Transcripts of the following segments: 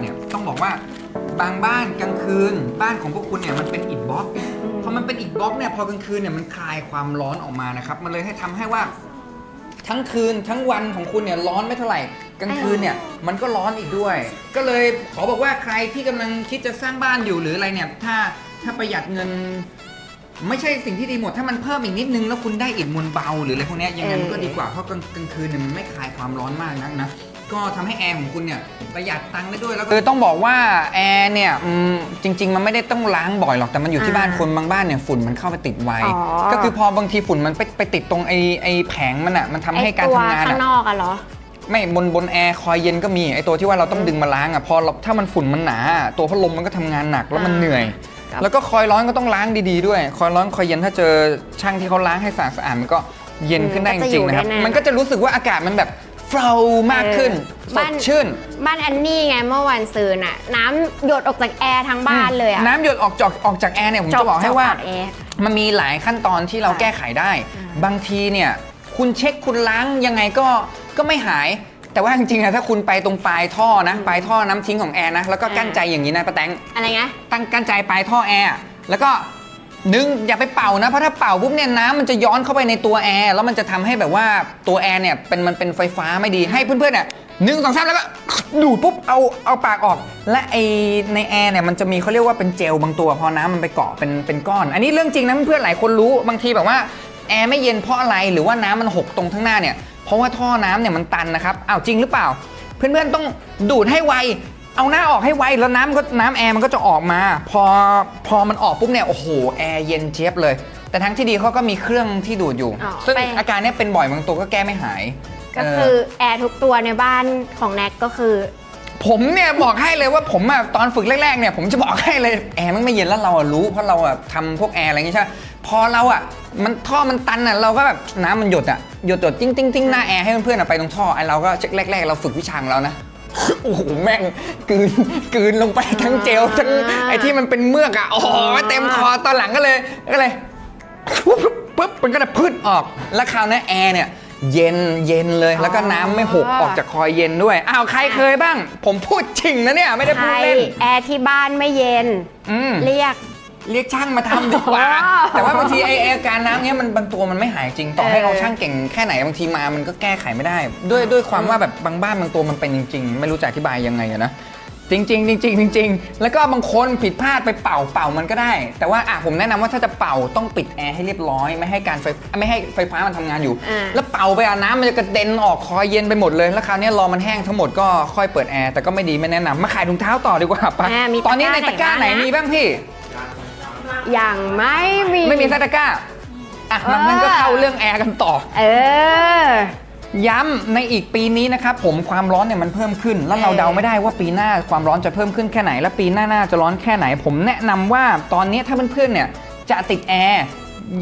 เนี่ยต้องบอกว่าบางบ้านกลางคืน บ้านของพวกคุณเนี่ยมันเป็นอิฐบล็อกพอมันเป็นอิฐบล็อกเนี่ยพอกลางคืนเนี่ยมันคลายความร้อนออกมานะครับมันเลยให้ทำให้ว่า ทั้งคืนทั้งวันของคุณเนี่ยร้อนไม่เท่าไหร่กลางคืนเนี่ยมันก็ร้อนอีกด้วย ก็เลยขอบอกว่าใครที่กำลังคิดจะสร้างบ้านอยู่หรืออะไรเนี่ยถ้าถ้าประหยัดเงิน ไม่ใช่สิ่งที่ดีหมดถ้ามันเพิ่มอีกนิดนึงแล้วคุณได้อิฐมวลเบาหรืออะไรพวกเนี้ยยังไงมันก็ดีกว่าเพราะกลางกลางคืนเนี่ยมันไม่คลายความร้อนมากนักนะ ก็ทำให้แอร์ของคุณเนี่ยประหยัดตังค์ได้ด้วยแล้วก็ คือต้องบอกว่าแอร์เนี่ยอืมจริง ๆ มันไม่ได้ต้องล้างบ่อยหรอกแต่มันอยู่ที่อ่าบ้านคนบางบ้านเนี่ยฝุ่นมันเข้าไปติดไวอ๋อ ก็คือพอบางทีฝุ่นมันไปไปติดตรงไอไอแผงมันอะมันทำให้การทำงานไอ้ตัวข้างนอะอกอะเหรอ ไม่บนบนแอร์คอยเย็นก็มีไอตัวที่ว่าเราต้องดึงมาล้างอะพอเราถ้ามันฝุ่นมันหนา ตัวพัดลมมันก็ทำงานหนักแล้วมันอ่าเหนื่อย ครับ แล้วก็คอยร้อนก็ต้องล้างดีๆด้วย คอยร้อนคอยเย็นถ้าเจอช่างที่เขาล้างให้สะอาดสะอาดมันก็เย็นขึ้นได้จริงๆนะครับมันก็จะรู้สึกว่าอากาศมันแบบ เฟลมากขึ้นสดชื่น บ้านแอนนี่ไงเมื่อวันซืนอะน้ำหยดออกจากแอร์ทั้งบ้านเลยอะ น้ำหยดออกจากออกจากแอร์เนี่ยผมจะบอกให้ว่าจกแอร์ มันมีหลายขั้นตอนที่เราค่ะแก้ไขได้อืมบางทีเนี่ยคุณเช็คคุณล้างยังไงก็ก็ไม่หาย แต่ว่าจริงๆอะถ้าคุณไปตรงปลายท่อนะปลายท่อน้ำทิ้งของแอร์นะแล้วก็กั้นใจอย่างนี้นะป้าแตงอะไรเงี้ย ตั้งกั้นใจปลายท่อแอร์แล้วก็ ดึงอย่าไปเป่านะเพราะถ้าเป่าปุ๊บเนี่ยน้ำมันจะย้อนเข้าไปในตัวแอร์แล้วมันจะทำให้แบบว่าตัวแอร์เนี่ยเป็นมันเป็นไฟฟ้าไม่ดีให้เพื่อนๆเนี่ยหนึ่งสองสามแล้วก็ดูดปุ๊บเอาเอาปากออก และไอในแอร์เนี่ยมันจะมีเขาเรียกว่าเป็นเจลบางตัวพอน้ำมันไปเกาะเป็นเป็นก้อน อันนี้เรื่องจริงนะเพื่อนๆหลายคนรู้บางทีแบบว่าแอร์ไม่เย็นเพราะอะไรหรือว่าน้ำมันหกตรงข้างหน้าเนี่ยเพราะว่าท่อน้ำเนี่ยมันตันนะครับอ้าวจริงหรือเปล่า เพื่อนๆต้องดูดให้ไว เอาหน้าออกให้ไวแล้วน้ำก็น้ำแอร์มันก็จะออกมา พอพอมันออกปุ๊บเนี่ยโอ้โหแอร์เย็นเจี๊ยบเลย แต่ทั้งที่ดีเขาก็มีเครื่องที่ดูดอยู่ อ๋อซึ่งไป อาการเนี้ยเป็นบ่อยบางตัวก็แก้ไม่หายก็เคือแอร์ทุกตัวในบ้านของแน็กก็คือ ผมเนี่ยบอกให้เลยว่าผมอะตอนฝึกแรกๆเนี่ยผมจะบอกให้เลยแอร์มันไม่เย็นแล้วเราอะรู้เพราะเราอะทำพวกแอร์อะไรอย่างงี้ใช่ไหมพอเราอะมันท่อมันตันอะเราก็แบบน้ำมันหยดอะหยดหยดติ้งติ้งติ้งหน้าแอร์ให้เพื่อนๆอะไปตรงท่อไอเราก็แรกๆเราฝึกวิชาของเรานะ โอ้โหแม่งกลืนกลืนลงไปทั้งเจลทั้งไอที่มันเป็นเมือกอะโอ้โหเต็มคอตอนหลังก็เลยก็เลยปุ๊บปุ๊บมันก็จะพืดออก แล้วคราวนี้แอร์เนี่ยเย็นเย็นเลยแล้วก็น้ำไม่หกอ๋อออกจากคอยเย็นด้วยอ้าวใครเคยบ้าง ผมพูดจริงนะเนี่ยไม่ได้ใคพูรดเล่น แอร์ที่บ้านไม่เย็น อืม เรียก เรียกช่างมาทำดีกว่าอ๋อแต่ว่าบางทีไอไอ้อาการน้ำเนี้ยมันบางตัวมันไม่หายจริง ต่อให้เออเราช่างเก่งแค่ไหนบางทีมามันก็แก้ไขไม่ได้ ด้วยด้วยความว่าแบบบางบ้านบางตัวมันเป็นจริง ๆ ไม่รู้จะอธิบายยังไงอะนะจริงๆจริงๆจริงๆแล้วก็บางคนผิดพลาดไปเป่าเป่ามันก็ได้ แต่ว่าอะผมแนะนำว่าถ้าจะเป่าต้องปิดแอร์ให้เรียบร้อย ไม่ให้การไฟไม่ให้ไฟฟ้ามันทำงานอยู่ อ่า แล้วเป่าไปอะน้ำมันจะกระเด็นออกคอยเย็นไปหมดเลย แล้วคราวนี้รอมันแห้งทั้งหมดก็ค่อยเปิดแอร์แต่ก็ไม่ดีไม่แนะนำมาขายถุงเท้าต่อดีกว่าปะอ่ามีตอนนี้ในตะกร้าไหนตะกร้าไหนบ้างนะ มีบ้างพี่อ ย่างไม่มี ไม่มีสักตะกร้าอะเอองั้นก็เข้าเรื่องแอร์กันต่อ เออ ย้ำในอีกปีนี้นะครับผมความร้อนเนี่ยมันเพิ่มขึ้น แล้วเราเออ เดาไม่ได้ว่าปีหน้าความร้อนจะเพิ่มขึ้นแค่ไหน และปีหน้าหน้าจะร้อนแค่ไหน ผมแนะนำว่าตอนนี้ถ้าเพื่อนๆเนี่ยจะติดแอร์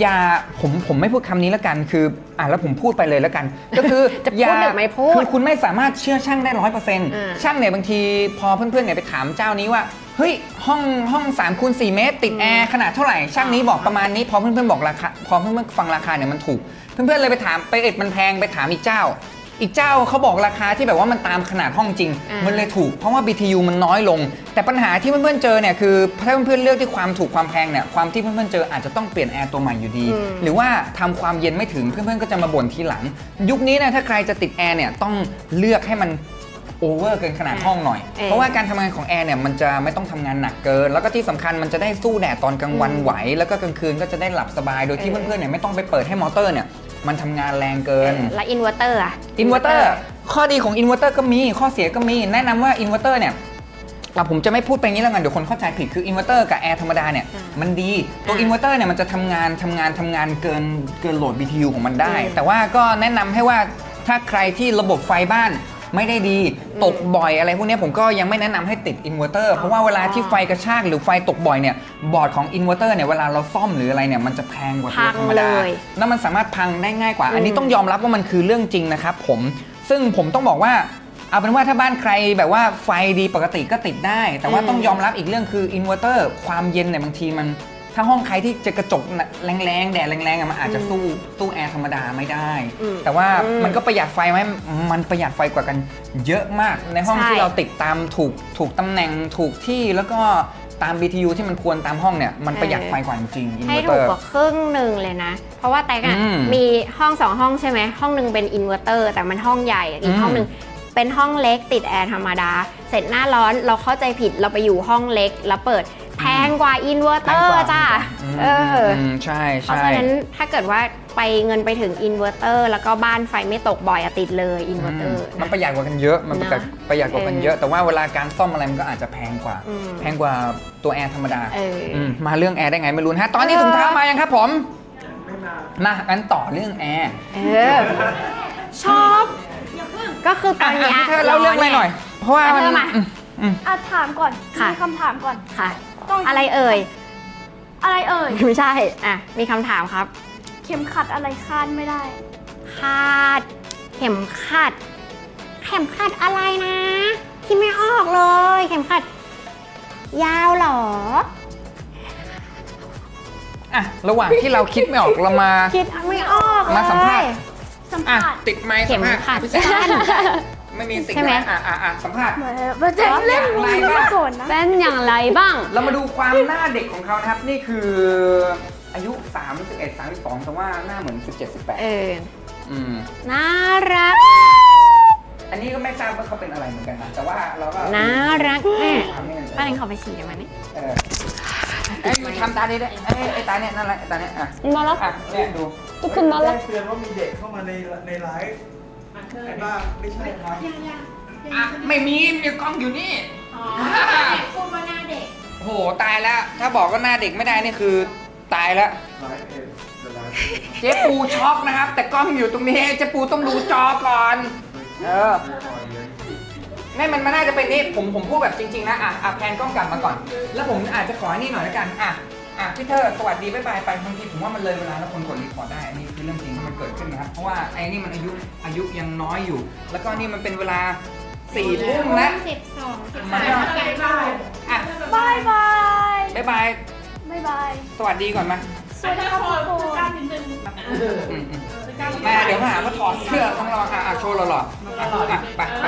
อย่าผมผมไม่พูดคำนี้แล้วกัน คืออะแล้วผมพูดไปเลยแล้วกัน ก็คือจะพูดอย่าหรือไม่พูดคือคุณไม่สามารถเชื่อช่างได้ร้อยเปอร์เซ็นต์อ่าช่างเนี่ยบางทีพอเพื่อนๆเนี่ยไปถามเจ้านี้ว่าเฮ้ยห้องห้อง3คูณ4เมตร ติดแอร์ขนาดเท่าไหร่ช่างนี้บอกประมาณนี้ พอเพื่อนๆบอกราคาพอเพื่อนๆฟังราคาเนี่ยมันถูก เพื่อนๆเลยไปถามไปเอ็ดมันแพงไปถามอีกเจ้า อีกเจ้าเขาบอกราคาที่แบบว่ามันตามขนาดห้องจริง อ่ามัมันเลยถูกเพราะว่า BTU มันน้อยลง แต่ปัญหาที่เพื่อนๆเจอเนี่ยคือถ้าเพื่อนๆเลือกที่ความถูกความแพงเนี่ยความที่เพื่อนๆเจออาจจะต้องเปลี่ยนแอร์ตัวใหม่อยู่ดี อืม หรือว่าทำความเย็นไม่ถึงเพื่อนๆก็จะมาบ่นทีหลัง ยุคนี้นะถ้าใครจะติดแอร์เนี่ยต้องเลือกให้มันโอเวอร์เกินขนาดห้องหน่อย เออ เพราะว่าการทำงานของแอร์เนี่ยมันจะไม่ต้องทำงานหนักเกิน แล้วก็ที่สำคัญมันจะได้สู้แดดตอนกลางวันไหว แล้วก็กลางคืนก็จะได้หลับสบายโดยที่เออเพื่อนๆเนี่ยไม่ต้องไปเปิดให้มอเตอร์เนี่ย มันทำงานแรงเกิน แล้วอินเวอร์เตอร์อะ อินเวอร์เตอร์ข้อดีของอินเวอร์เตอร์ก็มี ข้อเสียก็มี แนะนำว่าอินเวอร์เตอร์เนี่ยอะผมจะไม่พูดไปงี้แล้วกัน เดี๋ยวคนเข้าใจผิดคืออินเวอร์เตอร์กับแอร์ธรรมดาเนี่ยอ่ามันดีตัวอ่าอินเวอร์เตอร์เนี่ยมันจะทำงานทำงานทำงานเกินเกินโหลด BTU ของมันได้ อืม แต่ว่าก็แนะนำให้ว่าถ้าใครที่ระบบไฟบ้าน ไม่ได้ดีตกบ่อยอะไรพวกเนี้ยผมก็ยังไม่แนะนำให้ติดอินเวอร์เตอร์เพราะว่าเวลาที่ไฟกระชากหรือไฟตกบ่อยเนี่ยบอร์ดของอินเวอร์เตอร์เนี่ยเวลาเราซ่อมหรืออะไรเนี่ยมันจะแพงกว่าตัวธรรมดาพังเลยแล้วมันสามารถพังได้ง่ายกว่า อันนี้อืมต้องยอมรับว่ามันคือเรื่องจริงนะครับผมซึ่งผมต้องบอกว่าเอาเป็นว่าถ้าบ้านใครแบบว่าไฟดีปกติก็ติดได้ แต่ว่าอืมต้องยอมรับอีกเรื่องคืออินเวอร์เตอร์ความเย็นเนี่ยบางทีมัน ถ้าห้องใครที่เจะกระจกแรงๆแดดแรงๆอะมันอาจจะสู้สู้แอร์ธรรมดาไม่ได้ อืมแต่ว่าอืมมันก็ประหยัดไฟไหมมันประหยัดไฟกว่ากันเยอะมาก ในห้องใช่ ที่เราติดตามถูกถูกตำแหน่งถูกที่แล้วก็ตาม BTU ที่มันควรตามห้องเนี่ยมันประหยัดไฟกว่าจริงๆ ให้ inverter ถูกกว่าครึ่งหนึ่งเลยนะ เพราะว่าแตกอะอืมมีห้องสองห้องใช่ไหมห้องหนึ่งเป็นอินเวอร์เตอร์แต่มันห้องใหญ่อีอืกมห้องหนึ่งเป็นห้องเล็กติดแอร์ธรรมดา เสร็จหน้าร้อนเราเข้าใจผิดเราไปอยู่ห้องเล็กแล้วเปิด แพงกว่าอินเวอร์เตอร์จ้ามเอออมใช่เพราะใช่ฉะนั้นถ้าเกิดว่าไปเงินไปถึงอินเวอร์เตอร์แล้วก็บ้านไฟไม่ตกบ่อยอะติดเลยอินเวอร์เตอร์มมันประหยัดกว่ากันเยอะ มันประหยัดนะประหยัดกว่ากันเยอะ แต่ว่าเวลาการซ่อมอะไรมันก็อาจจะแพงกว่าอืมแพงกว่าตัวแอร์ธรรมดาเอออมมาเรื่องแอร์ได้ไงไม่รู้นะฮะตอนนี้เออถุงเท้ามายังครับผมมางั้นต่อเรื่องแอร์เออชอบก็คือตอะอนเนี้ยอะพี่เธอเล่าเรื่องอะไรหน่อย เพราะว่าอะมันเธอมาอืมอืมอะถามก่อนค่ะมีคำถามก่อนค่ะ ต้องอะไรเอ่ย อะไรเอ่ย ไม่ใช่ อะ มีคำถามครับ เข็มขัดอะไรคาดไม่ได้ คาด เข็มขัด เข็มขัดอะไรนะคิดไม่ออกเลย เข็มขัด ยาวเหรอ อะระหว่างที่เราคิดไม่ออกเรามา คิดไม่ออกเลยมาสัมภาษณ์ สัมอะผัสติดไมค์เข็สัมมภาษณ์ขัดพี่แจ๊คสั้น ไม่มีสิ่งใช่ไหมนะอะอะอะสัมภาษณ์เหมือนมาแจ้งเล่นอะไรมือนะมาก่อนนะ เป็นอย่างไรบ้าง เรามาดูความหน้าเด็กของเขานะครับ นี่คืออายุ 31 32 แต่ว่าหน้าเหมือน 17 เอ18อ อืม น่ารัก อันนี้ก็ไม่ทราบว่าเขาเป็นอะไรเหมือนกันนะ แต่ว่าเราก็น่ารักแม่ถามนี่ป้าเล้งขอไปฉี่ได้ไหมเนี่ยเออไอ้ยทำตาดีด้วยไอ้ยไอ้ตาเนี่ยนั่นแหละไอ้ตาเนี่ยอะมาแล้วอะเนี่ยดู ทุกคนมาแล้ว แจ้งเตือนว่ามีเด็กเข้ามาในในไลฟ์ ไอ้บ้าไม่ใช่ครับอะไม่มีมีกล้องอยู่นี่พูดว่าหน้าเด็กโอ้โหตายแล้ว ถ้าบอกว่าหน้าเด็กไม่ได้นี่คือตายแล้วไลฟ์เอ็ดเดอะไลฟ์เจ๊ปูช็อกนะครับ แต่กล้องอยู่ตรงนี้เจ๊ปูต้องดูจอก่อน เออไม่มันมันน่าจะเป็นนี่ผมผมพูดแบบจริง ๆ นะอะอะแพนกล้องกลับมาก่อน แล้วผมอาจจะขอให้นี่หน่อยแล้วกันอะ อะพี่เธอสวัสดีบ๊ายบายไปบางทีผมว่ามันเลยเวลาแล้วคนกดรีพอร์ตได้อันนี้คือเรื่องจริงที่มันเกิดขึ้นนะครับเพราะว่าไอ้นี่มันอายุอายุยังน้อยอยู่ แล้วก็นี่มันเป็นเวลาสี่ทุ่มแล้วสิบสองสิบมันสามก็อะบายบายบ๊ายบายบายบายสวัสดีก่อนมาสวัสดีครับทุกคนอืมอืมแม่เดี๋ยวมาหาว่าถอดเสื้อต้องรออะอะโชว์หล่อๆอ่อะไปไป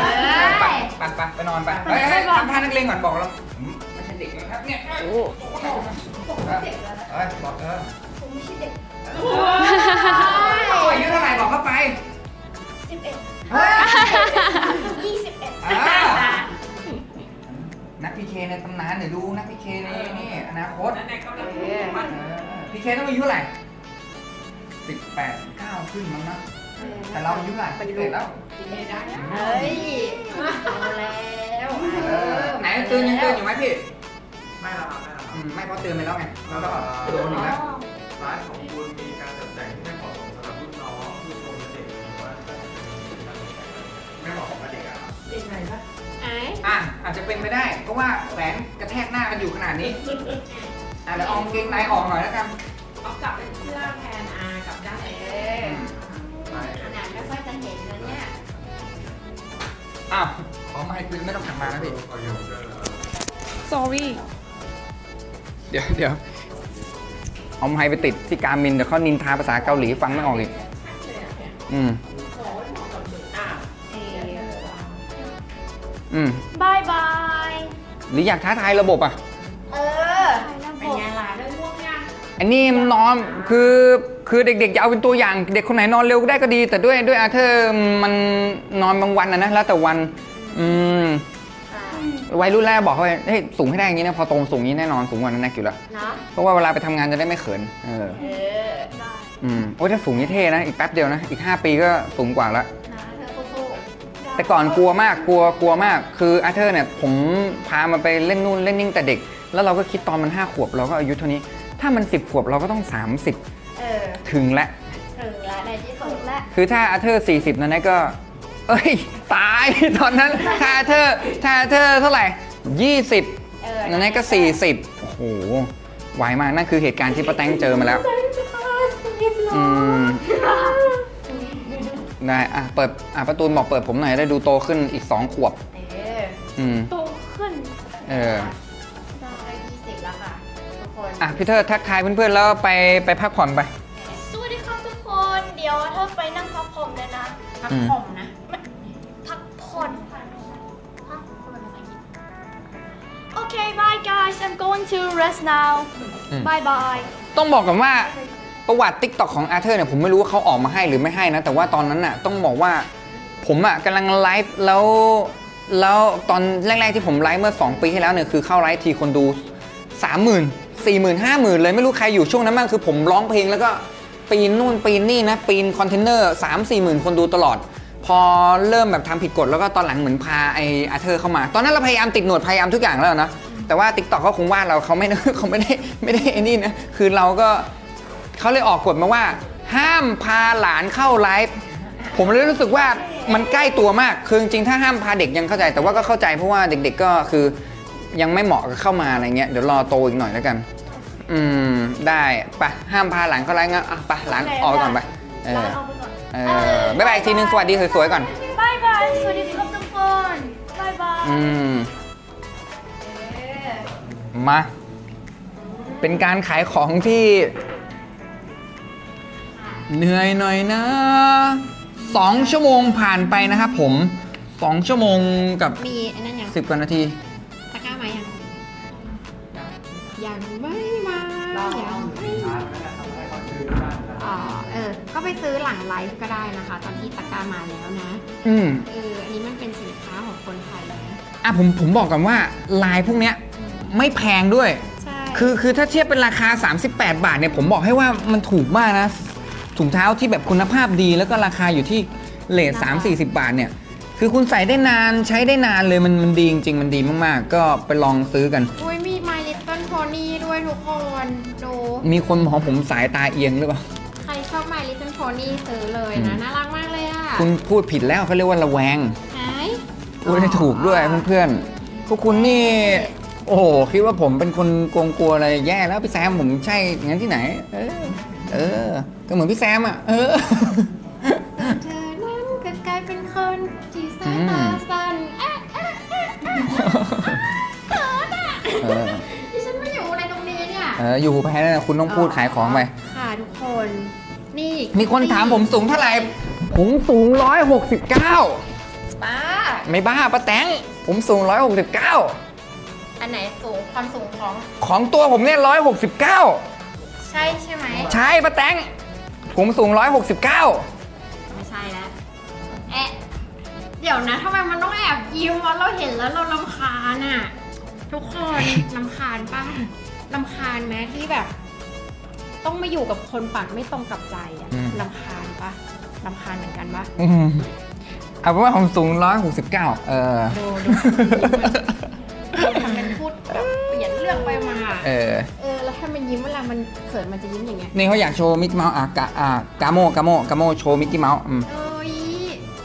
ไปไปไปไปนอนไปเฮ้ยทำท่านักเลงก่อนบอกเราผมไม่ใช่เด็กนะครับเนี่ยโอ้ เอ้ยบอกเออผมไม่ใช่เด็กอายุเท่าไหร่บอกเข้าไป11เฮ้ย21อ่านักพีเคในตำนานเดี๋ยวดูนักพีเคในนี่อนาคตเออพีเคต้องอายุเท่าไหร่สิบแปดเก้าขึ้นมั้งนะ แต่เราอายุเท่าไหร่สิบเอ็ดแล้ว เฮ้ยเอาแล้วเออไหนตื่นยังตื่นอยู่ไหมพี่ไม่ละครับ ไม่ละคอืรับมไม่เพราะตื่นไปแล้วไงแล้วก็โดนอีกแล้วไลฟ์ของคุณมีการจัดแต่งที่ไม่เหมาะสมสำหรับรุ่นน้องผู้ชมและเด็กหรือว่าไม่เหมาะสมกับเด็กอะครับไอ้อะอาจจะเป็นไปได้ เพราะว่าแขวนกระแทกหน้ากันอยู่ขนาดนี้อะเดี๋ยวเอากางเกงในออกหน่อยแล้วกันเอากลับเป็นเสื้อแทนอากลับด้านเออืมไลฟ์ขนาดไม่ค่อยจะเห็นเลยเนี่ยอ้าวขอไม่คือไม่ต้องหันมานะพี่ขอโยกเกอร์ sorry เดี๋ยวเดี๋ยวเอาไมค์ไปติดที่การมินเดี๋ยวเขานินทาภาษาเกาหลีฟังไม่ออกอีก อืม อืม บายบาย หรืออยากท้าทายระบบอะ เออระเป็นบบไงล่ะเรื่องง่วงยังอันนี้มันนอนคือคือเด็กๆจะเอาเป็นตัวอย่าง เด็กคนไหนนอนเร็วก็ได้ก็ดี แต่ด้วยด้วยอาเธอร์มันนอนบางวันนะนะแล้วแต่วัน อืม วัยรุ่นแรกบอกเขาไปเฮ้ยสูงให้ได้อย่างนี้นะพอโตสูงอย่างนี้แน่นอนสูงกว่านั้นแน่อยู่แล้วเนาะเพราะว่าเวลาไปทำงานจะได้ไม่เขินเออเออได้อืมโอ้ยถ้าสูงนี่เท่นะอีกแป๊บเดียวนะอีก 5 ปีก็สูงกว่าแล้วนะเธอสู้แต่ก่อนกลัวมากกลัวกลัวมาก คืออาเธอร์เนี่ยผมพามันไปเล่นนู่นเล่นนิ่งแต่เด็ก แล้วเราก็คิดตอนมัน 5 ขวบเราก็อายุเท่านี้ ถ้ามัน 10 ขวบเราก็ต้อง 30 เออถึงแล้ว ถึงแล้วในที่สุสุดดและ คือถ้าอาเธอร์ 40 นั้นนะก็ เอ้ย ตาย ตอนนั้นถ้าอาเธอร์ถ้าอาเธอร์เท่าไหร่ 20เออนั้นนะก็ 40 โอ้โหไวมากนั่นคือเหตุการณ์ที่ป้าแตงเจอมาแล้ว อืม ได้อะเปิดอะประตูนบอกเปิดผมหน่อยได้ดูโตขึ้นอีก 2 ขวบ เอออืม โตขึ้นเออ ได้ยี่สิบแล้วค่ะ ทุกคน อะพี่เธอทักทายเพื่อนๆแล้วไปไปพักผ่อนไป สวัสดีครับทุกคน เดี๋ยวเธอไปนั่งพักผ่อนเลยนะพักอืมผมนะ โอเค bye guys I'm going to rest now อืม bye bye ต้องบอกก่อนว่าประวัติ t ิ k t o k ของอาร์เธอร์เนี่ยผมไม่รู้ว่าเขาออกมาให้หรือไม่ให้นะ แต่ว่าตอนนั้นน่ะต้องบอกว่าผมอะกำลังไลฟ์แล้วแล้วตอนแรก ๆ ที่ผมไลฟ์เมื่อ 2 ปีที่แล้วเนี่ยคือเข้าไลฟ์ทีคนดู 3 0 0 0 0 4 0 0 0 0 5 0,000 เลยไม่รู้ใครอยู่ช่วงนั้นบ้างคือผมร้องเพลงแล้วก็ปีนนู่นปีนนี่นะ ปีนคอนเทนเนอร์3 4 0 0 0คนดูตลอด พอเริ่มแบบทำผิดกฎแล้วก็ตอนหลังเหมือนพาไออาร์เธอร์เข้ามา ตอนนั้นเราพยายามติดหนวดพยายามทุกอย่างแล้วนะ แต่ว่า t ิ k t o k เขาคงว่าเราเขาไม่เขาไม่ได้ไม่ได้ไอ้นี่นะคือเราก็เขาเลยออกกฎมาว่า ห้ามพาหลานเข้าไลฟ์ผมเลยรู้สึกว่ามันใกล้ตัวมากคือจริงๆถ้าห้ามพาเด็กยังเข้าใจ แต่ว่าก็เข้าใจเพราะว่าเด็ก ๆก็คือยังไม่เหมาะกับเข้ามาอะไรเงี้ยเดี๋ยวรอโตอีกหน่อยแล้วกัน อืมได้ไปะห้ามพาหลานเข้าไลฟ์งั้นอะไปะหลานออกไปก่อนไปเออลาออกไปก่อนเออบ๊ายบายอีกทีนึงสวัสดีสวยๆก่อน บายบาย สวัสดีครับทุกคนบายบาย อืม มา เป็นการขายของที่ เหนื่อยหน่อยนะสองชั่วโมงผ่านไปนะครับผมสองชั่วโมงกับมีไอ้นั่นยังสิบกว่านาที ตะกร้ามายังยังไม่มายังไม่มาอ๋อเออ ก็ไปซื้อหลังไลฟ์ก็ได้นะคะ ตอนที่ตะกร้ามาแล้วนะอืม เอออันนี้มันเป็นสินค้าของคนไทยนะ อะผมผมบอกกันว่าลายพวกเนี้ย ไม่แพงด้วย ใช่ คือคือถ้าเทียบเป็นราคา 38 บาทเนี่ยผมบอกให้ว่ามันถูกมากนะ ถุงเท้าที่แบบคุณภาพดีแล้วก็ราคาอยู่ที่เลท3 40 บาทเนี่ย คือคุณใส่ได้นานใช้ได้นานเลยมันมันดีจริงๆมันดีมากๆ ก็ไปลองซื้อกัน อุ้ยมี My Little Pony ด้วยทุกคนดู มีคนบอกผมสายตาเอียงหรือเปล่า ใครชอบ My Little Pony ซื้อเลยอืนะมน่ารักมากเลยอะคุณพูดผิดแล้วเขาเรียกว่าระแวง หายพูดให้ถูกด้วยเพื่อนๆพวกคุณนี่ โอ้โหคิดว่าผมเป็นคนโกงกลัวอะไรแย่แล้วพี่แซมผมใช่งั้นที่ไหน เออ เออ ก็เหมือนพี่แซมอะ เออ เธอนั้นก็กลายเป็นคนที่สายตาสั้นเอ๊ะเอ๊ะเอ๊ะเอ๊ะเขินอะเออ ดิฉันไม่อยู่อะไรตรงนี้เนี่ยเอออยู่ไปแล้วคุณต้องพูดขายของไป ค่ะทุกคน นี่มีคนถามผมสูงเท่าไหร่ ผมสูง 169 ป้า ไม่บ้าป้าแตงผมสูง 169อันไหนสูง ความสูงของของตัวผมเนี่ย169ใช่ใช่ไหมใช่ป้าแตงผมสูง169ไม่ใช่แล้วแอะเดี๋ยวนะทำไมมันต้องแอบยิ้มวะเราเห็นแล้วเราลำคาญอะ ทุกคนลำคาญป้าลำคาญไหมที่แบบ ต้องมาอยู่กับคนปากไม่ตรงกับใจอะอืมลำคาญปะลำคาญเหมือนกันปะอืมเอาเป็นว่าผมสูง169เออดูดูดูทำเป็นพูดแบบเปลี่ยน เรื่องไปมา เออ เออ แล้วถ้ามันยิ้มเวลามันเขินมันจะยิ้มอย่างเงี้ยนี่เขาอยากโชว์มิกกี้เมาส์อะกะอะกาโมกาโมกาโมโชว์มิกกี้เมาส์อืมเอ้ย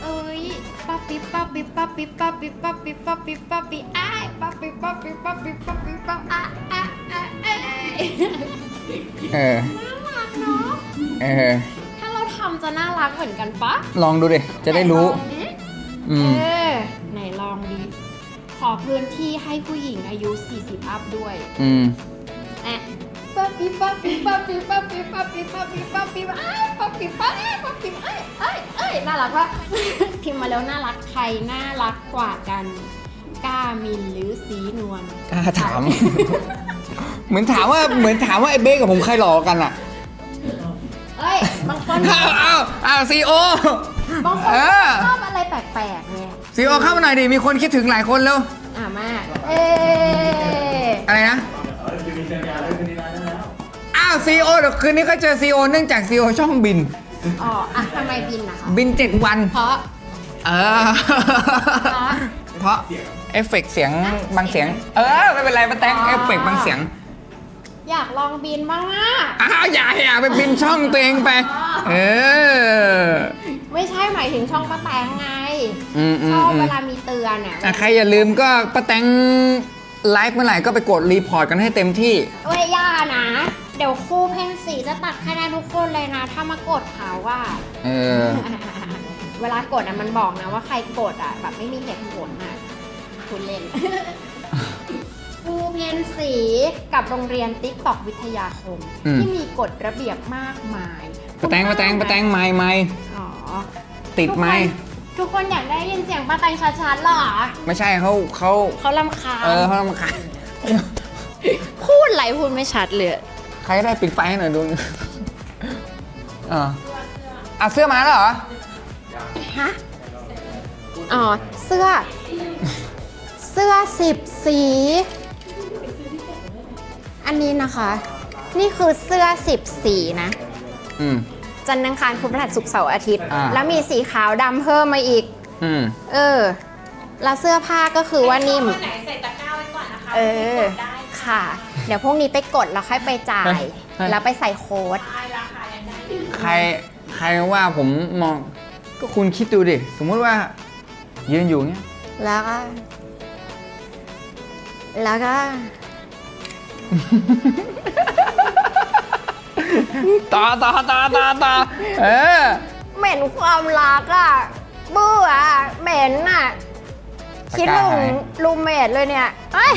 เอ้ยป๊อปปี้ป๊อปปี้ป๊อปปี้ป๊อปปี้ป๊อปปี้ป๊อปปี้ป๊อปปี้อ้ายป๊อปปี้ป๊อปปี้ป๊อปปี้ป๊อปปี้ป๊อปอะอะอะเอ้ยเออ น่ารักเนาะ เออ ถ้าเราทำจะน่ารักเหมือนกันปะลองดูดิ จะได้รู้ ไหนลองดิอืเอมอไหนลองดิ ขอพื้นที่ให้ผู้หญิงอายุ 40 อัพด้วยอืมอะป๊อปปี้ป๊อปปี้ป๊อปปี้ป๊อปปี้ป๊อปปี้ป๊อปปี้ป๊อปปี้อ้ายป๊อปปี้ป๊อปปี้ป๊อปปี้เอ้ยเอ้ยเอ้ยน่ารักปะ พิมพ์มาแล้วน่ารักใครน่ารักกว่ากันก้ามินหรือสีนวลกล้าถาม เหมือนถามว่าเหมือนถามว่าไอ้เบ้กับผมใครหลอกกันอะเอ้ยบางคนอ้าวอ้าวอ้าวซีโอบางคนเออชอบอะไรแปลกๆไง ซีโอเข้ามาหน่อยดิ มีคนคิดถึงหลายคนแล้ว อะมาเอ๊ะอะไรนะ อ้าวซีโอเดี๋ยวคืนนี้ก็เจอซีโอเนื่องจากซีโอช่องบิน อ๋ออะทำไมบินนะคะ บินเจ็ดวัน เพราะ เออ เพราะ เพราะเอฟเฟกต์เสียงบางเสียง เออไม่เป็นไรมาแต่งอ๋อเอฟเฟกต์บางเสียง อยากลองบินบ้างอะ อ้าวอย่าอย่าไปบินช่องตัวเองไป เออ ไม่ใช่หมายถึงช่องป้าแตงไง อืมอืชมอบอืมเวลามีเตือนอะอะใครอย่าลืมก็ป้าแตงไลฟ์เมื่อไหร่ก็ไปกดรีพอร์ตกันให้เต็มที่ เว้ยย่านะ เดี๋ยวครูเพนสีจะตัดคะแนนทุกคนเลยนะ ถ้ามากดเขาว่า เออ เวลากดอะมันบอกนะว่าใครกดอะ แบบไม่มีเหตุผลอะคุณเล่น ครูเพนสีกับโรงเรียนติ๊กตอกวิทยาคม อืม ที่มีกฎระเบียบมากมายปะแตงปะแตงปะแตงไม้ไม้อ๋อ ติดไม้ทุกคน อยากได้ยินเสียงป้าแตงชัดๆเหรอ ไม่ใช่เขาเขาเขาลำคาญเออเขาลำคาญพูดอะไรพูดไม่ชัดเลย ใครได้ปิดไฟให้หน่อยดูเอออะเสื้อมาแล้วเหรอ ฮะ อ๋อ เสื้อ เสื้อสิบสี อันนี้นะคะ นี่คือเสื้อสิบสีนะ อืม จันทร์อังคารพุธพฤหัสศุกร์เสาร์อาทิตย์ อ่า แล้วมีสีขาวดำเพิ่มมาอีก อืม เออ แล้วเสื้อผ้าก็คือว่านิ่ม ไหนใส่ตะกร้าไว้ก่อนนะคะเออได้ค่ะ เดี๋ยวพรุ่งนี้ไปกดแล้วค่อยไปจ่าย เฮ้ย แล้วไปใส่โค้ด ได้ราคายังได้อยู่ใครใครว่าผมมองก็คุณคิดดูดิ สมมุติว่า ยืนอยู่เงี้ย แล้วก็ แล้วก็ ต่อต่อต่อต่อต่อเออเหม็นความรักอะเบื่ออะเหม็นอะคิดถึงรูมเมทเลยเนี่ยเอ้ย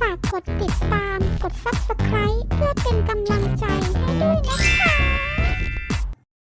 ฝากกดติดตาม กด subscribe